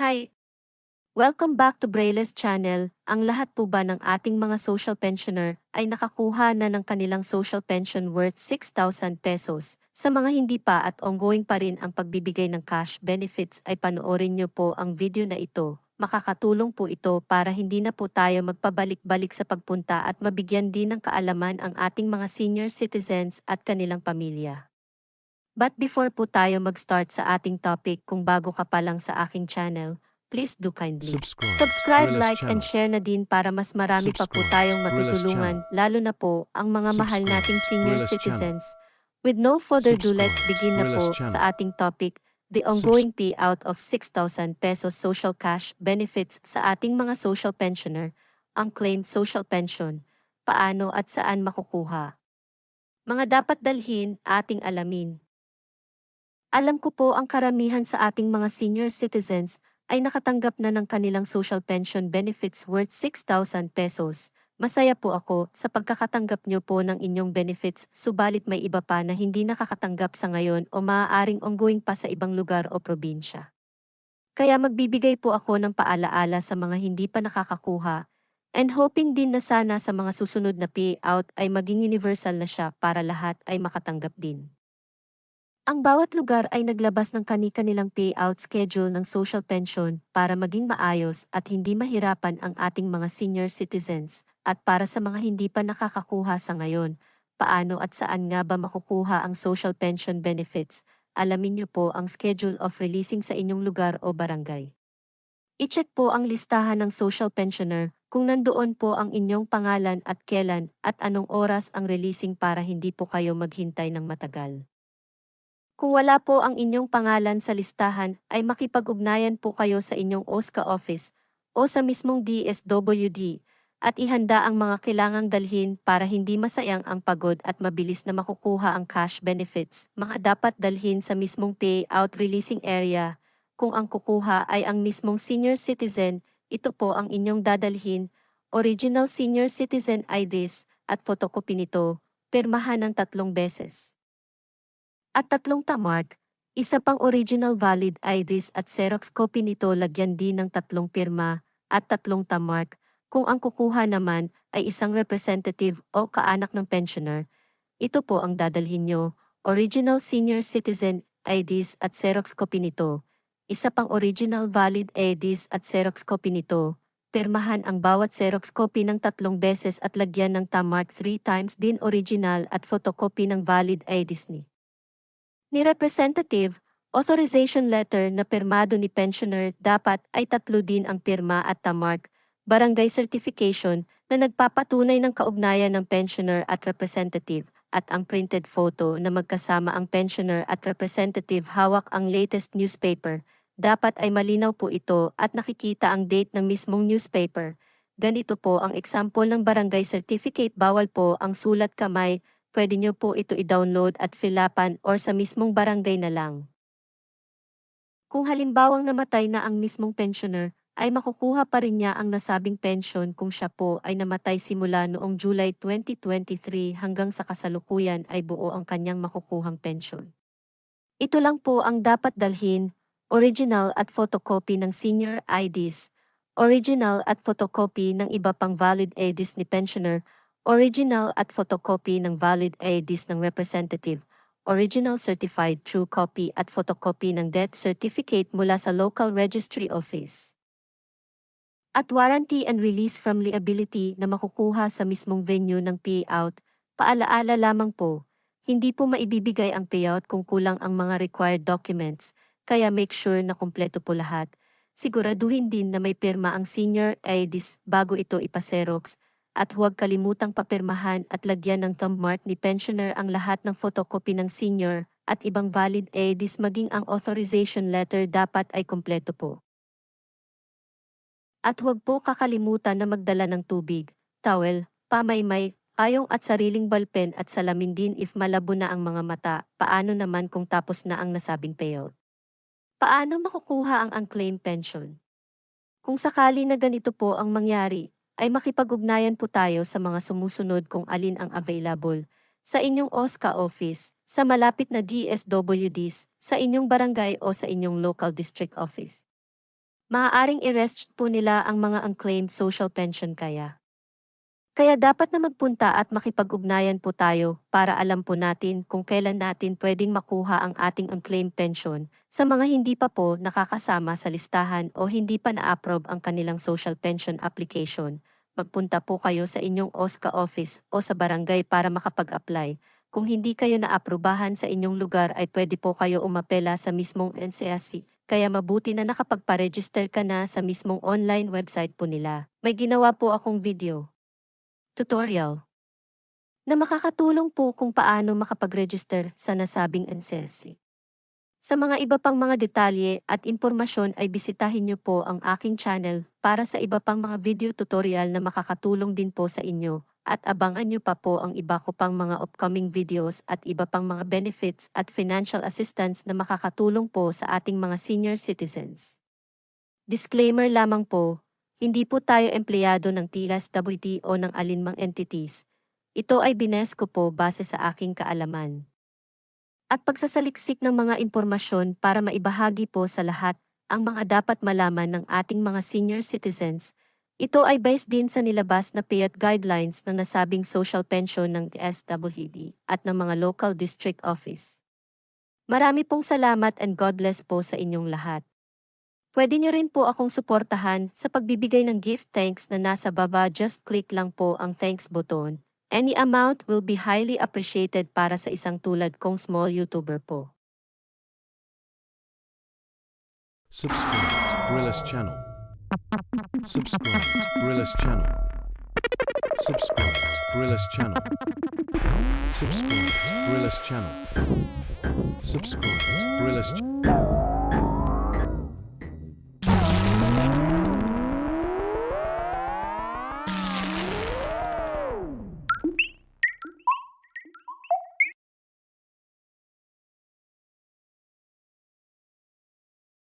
Hi! Welcome back to Braille's channel. Ang lahat po ba ng ating mga social pensioner ay nakakuha na ng kanilang social pension worth 6,000 pesos? Sa mga hindi pa at ongoing pa rin ang pagbibigay ng cash benefits ay panoorin niyo po ang video na ito. Makakatulong po ito para hindi na po tayo magpabalik-balik sa pagpunta at mabigyan din ng kaalaman ang ating mga senior citizens at kanilang pamilya. But before po tayo mag-start sa ating topic kung bago ka pa lang sa aking channel, please do kindly Subscribe. subscribe, like, and Channel. share na din para mas marami pa po Subscribe. tayong matutulungan, lalo na po ang mga mahal Subscribe. nating senior Channel. citizens. With no further ado, let's Subscribe. begin na po Channel. sa ating topic, the ongoing payout of 6,000 pesos social cash benefits sa ating mga social pensioner, ang claimed social pension, paano at saan makukuha. Mga dapat dalhin, ating alamin. Alam ko po ang karamihan sa ating mga senior citizens ay nakatanggap na ng kanilang social pension benefits worth 6,000 pesos. Masaya po ako sa pagkakatanggap nyo po ng inyong benefits, subalit may iba pa na hindi nakakatanggap sa ngayon o maaaring ongoing pa sa ibang lugar o probinsya. Kaya magbibigay po ako ng paalaala sa mga hindi pa nakakakuha, and hoping din na sana sa mga susunod na payout ay maging universal na siya para lahat ay makatanggap din. Ang bawat lugar ay naglabas ng kani-kanilang payout schedule ng social pension para maging maayos at hindi mahirapan ang ating mga senior citizens at para sa mga hindi pa nakakakuha sa ngayon, paano at saan nga ba makukuha ang social pension benefits, alamin niyo po ang schedule of releasing sa inyong lugar o barangay. I-check po ang listahan ng social pensioner kung nandoon po ang inyong pangalan at kailan at anong oras ang releasing para hindi po kayo maghintay ng matagal. Kung wala po ang inyong pangalan sa listahan, ay makipag-ugnayan po kayo sa inyong OSCA office o sa mismong DSWD at ihanda ang mga kailangang dalhin para hindi masayang ang pagod at mabilis na makukuha ang cash benefits. Mga dapat dalhin sa mismong payout releasing area. Kung ang kukuha ay ang mismong senior citizen, ito po ang inyong dadalhin, original senior citizen IDs at photocopy nito, pirmahan ng tatlong beses at tatlong tamark, isa pang original valid IDs at Xerox copy nito lagyan din ng tatlong pirma at tatlong tamark kung ang kukuha naman ay isang representative o kaanak ng pensioner. Ito po ang dadalhin nyo, original senior citizen IDs at Xerox copy nito. Isa pang original valid IDs at Xerox copy nito. Pirmahan ang bawat Xerox copy ng tatlong beses at lagyan ng tamark 3 times din original at photocopy ng valid IDs ni ni representative, authorization letter na pirmado ni pensioner dapat ay tatlo din ang pirma at tamark, barangay certification na nagpapatunay ng kaugnayan ng pensioner at representative, at ang printed photo na magkasama ang pensioner at representative hawak ang latest newspaper. Dapat ay malinaw po ito at nakikita ang date ng mismong newspaper. Ganito po ang example ng barangay certificate bawal po ang sulat kamay, pwede nyo po ito i-download at filapan or sa mismong barangay na lang. Kung halimbawang namatay na ang mismong pensioner, ay makukuha pa rin niya ang nasabing pension kung siya po ay namatay simula noong July 2023 hanggang sa kasalukuyan ay buo ang kanyang makukuhang pension. Ito lang po ang dapat dalhin, original at photocopy ng senior IDs, original at photocopy ng iba pang valid IDs ni pensioner, original at photocopy ng valid IDs ng representative, original certified true copy at photocopy ng death certificate mula sa local registry office. At warranty and release from liability na makukuha sa mismong venue ng payout, paalaala lamang po, hindi po maibibigay ang payout kung kulang ang mga required documents, kaya make sure na kumpleto po lahat. Siguraduhin din na may pirma ang senior IDs bago ito ipaserox, at huwag kalimutang papirmahan at lagyan ng thumb mark ni pensioner ang lahat ng photocopy ng senior at ibang valid IDs maging ang authorization letter dapat ay kumpleto po. At huwag po kakalimutan na magdala ng tubig, towel, pamaymay, payong at sariling balpen at salamin din if malabo na ang mga mata, paano naman kung tapos na ang nasabing payout. Paano makukuha ang unclaimed pension? Kung sakali na ganito po ang mangyari, ay makipag-ugnayan po tayo sa mga sumusunod kung alin ang available. Sa inyong OSCA office, sa malapit na DSWDs, sa inyong barangay o sa inyong local district office. Maaaring i-rest po nila ang mga unclaimed social pension kaya. Kaya dapat na magpunta at makipag-ugnayan po tayo para alam po natin kung kailan natin pwedeng makuha ang ating unclaimed pension sa mga hindi pa po nakakasama sa listahan o hindi pa na-approve ang kanilang social pension application. Magpunta po kayo sa inyong OSCA office o sa barangay para makapag-apply. Kung hindi kayo naaprubahan sa inyong lugar ay pwede po kayo umapela sa mismong NCSC. Kaya mabuti na nakapagpa-register ka na sa mismong online website po nila. May ginawa po akong video tutorial na makakatulong po kung paano makapag-register sa nasabing NCSC. Sa mga iba pang mga detalye at impormasyon ay bisitahin niyo po ang aking channel para sa iba pang mga video tutorial na makakatulong din po sa inyo at abangan niyo pa po ang iba ko pang mga upcoming videos at iba pang mga benefits at financial assistance na makakatulong po sa ating mga senior citizens. Disclaimer lamang po, hindi po tayo empleyado ng TILAS WT o ng alinmang entities. Ito ay bines ko po base sa aking kaalaman. At pagsasaliksik ng mga impormasyon para maibahagi po sa lahat ang mga dapat malaman ng ating mga senior citizens. Ito ay based din sa nilabas na PAYAT guidelines ng nasabing social pension ng SWD at ng mga local district office. Marami pong salamat and God bless po sa inyong lahat. Pwede nyo rin po akong suportahan sa pagbibigay ng gift thanks na nasa baba just click lang po ang thanks button. Any amount will be highly appreciated para sa isang tulad kong small YouTuber po. Subscribe Gorillas Channel. Subscribe Gorillas Channel. Subscribe Gorillas Channel. Subscribe Gorillas Channel. Subscribe Gorillas Channel.